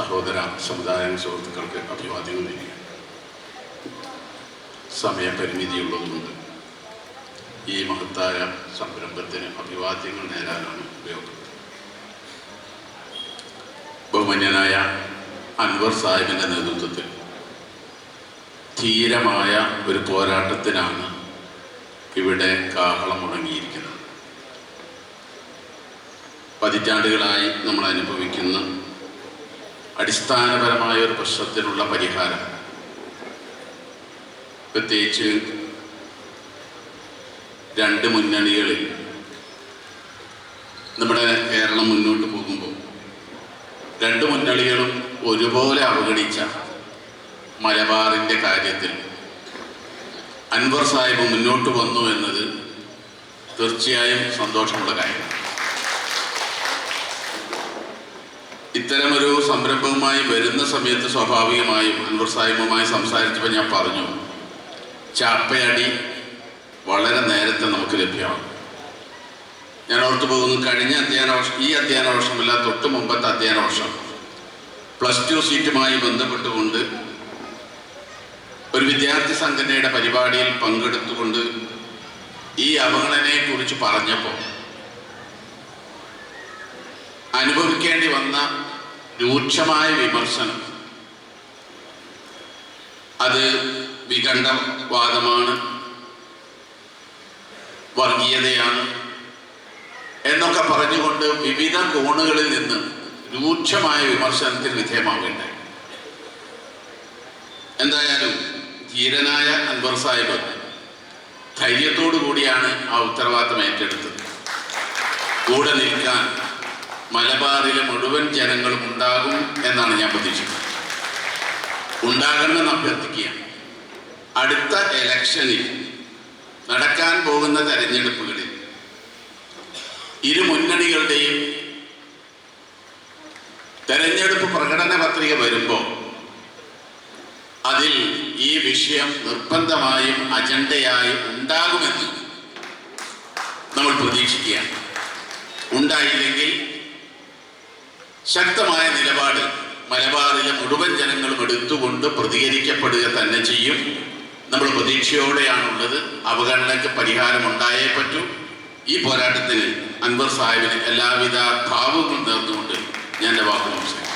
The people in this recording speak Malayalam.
സഹോദര സമുദായ സുഹൃത്തുക്കൾക്ക് അഭിവാദ്യം നൽകുക സമയപരിമിതിയുള്ളതുകൊണ്ട് ഈ മഹത്തായ സംരംഭത്തിന് അഭിവാദ്യങ്ങൾ നേരാനാണ് ഉപയോഗം. ബഹുമാന്യനായ അൻവർ സാഹിബിന്റെ നേതൃത്വത്തിൽ ധീരമായ ഒരു പോരാട്ടത്തിനാണ് ഇവിടെ കാഹളം മുടങ്ങിയിരിക്കുന്നത്. പതിറ്റാണ്ടുകളായി നമ്മൾ അനുഭവിക്കുന്ന അടിസ്ഥാനപരമായ ഒരു പ്രശ്നത്തിനുള്ള പരിഹാരം. പ്രത്യേകിച്ച് രണ്ട് മുന്നണികളിൽ നമ്മുടെ കേരളം മുന്നോട്ട് പോകുമ്പോൾ രണ്ട് മുന്നണികളും ഒരുപോലെ അവഗണിച്ച മലബാറിന്റെ കാര്യത്തിൽ അൻവർ സാഹിബ് മുന്നോട്ട് വന്നു എന്നത് തീർച്ചയായും സന്തോഷമുള്ള കാര്യമാണ്. ഇത്തരമൊരു സംരംഭവുമായി വരുന്ന സമയത്ത് സ്വാഭാവികമായും അൻവർ സാഹിബുമായി സംസാരിച്ചപ്പോൾ ഞാൻ പറഞ്ഞു ചാപ്പയടി വളരെ നേരത്തെ നമുക്ക് ലഭ്യമാണ്. ഞാൻ ഓർത്തു പോകുന്നു കഴിഞ്ഞ അധ്യയന വർഷം ഈ അധ്യയന വർഷമല്ല തൊട്ട് മുമ്പത്തെ അധ്യയന വർഷം. പ്ലസ് ടു സീറ്റുമായി ബന്ധപ്പെട്ടുകൊണ്ട് ഒരു വിദ്യാർത്ഥി സംഘടനയുടെ പരിപാടിയിൽ പങ്കെടുത്തുകൊണ്ട് ഈ അവഗണനയെക്കുറിച്ച് പറഞ്ഞപ്പോൾ അനുഭവിക്കേണ്ടി വന്ന രൂക്ഷമായ വിമർശനം. അത് വിഖണ്ഡവാദമാണ് വർഗീയതയാണ് എന്നൊക്കെ പറഞ്ഞുകൊണ്ട് വിവിധ കോണുകളിൽ നിന്ന് രൂക്ഷമായ വിമർശനത്തിന് വിധേയമാവുകയുണ്ടായി. എന്തായാലും ധീരനായ അൻവർ സാഹിബ് ധൈര്യത്തോടു കൂടിയാണ് ആ ഉത്തരവാദിത്തം ഏറ്റെടുത്തത്. കൂടെ നിൽക്കാൻ മലബാറിലെ മുഴുവൻ ജനങ്ങളും ഉണ്ടാകും എന്നാണ് ഞാൻ പ്രതീക്ഷിക്കുന്നത്. ഉണ്ടാകണമെന്ന് അഭ്യർത്ഥിക്കുകയാണ്. അടുത്ത ഇലക്ഷനിൽ നടക്കാൻ പോകുന്ന തെരഞ്ഞെടുപ്പുകളിൽ ഇരു മുന്നണികളുടെയും തെരഞ്ഞെടുപ്പ് പ്രകടന പത്രിക വരുമ്പോൾ അതിൽ ഈ വിഷയം നിർബന്ധമായും അജണ്ടയായി ഉണ്ടാകുമെന്ന് നമ്മൾ പ്രതീക്ഷിക്കുകയാണ്. ഉണ്ടായില്ലെങ്കിൽ ശക്തമായ നിലപാട് മലബാറിലെ മുഴുവൻ ജനങ്ങളും എടുത്തുകൊണ്ട് പ്രതികരിക്കപ്പെടുക തന്നെ ചെയ്യും. നമ്മൾ പ്രതീക്ഷയോടെയാണുള്ളത്. അവഗണനയ്ക്ക് പരിഹാരം ഉണ്ടായേ പറ്റൂ. ഈ പോരാട്ടത്തിന് അൻവർ സാഹിബിന് എല്ലാവിധ ഭാവങ്ങളും നേർന്നുകൊണ്ട് ഞാൻ എന്റെ അവസാനിപ്പിക്കുന്നു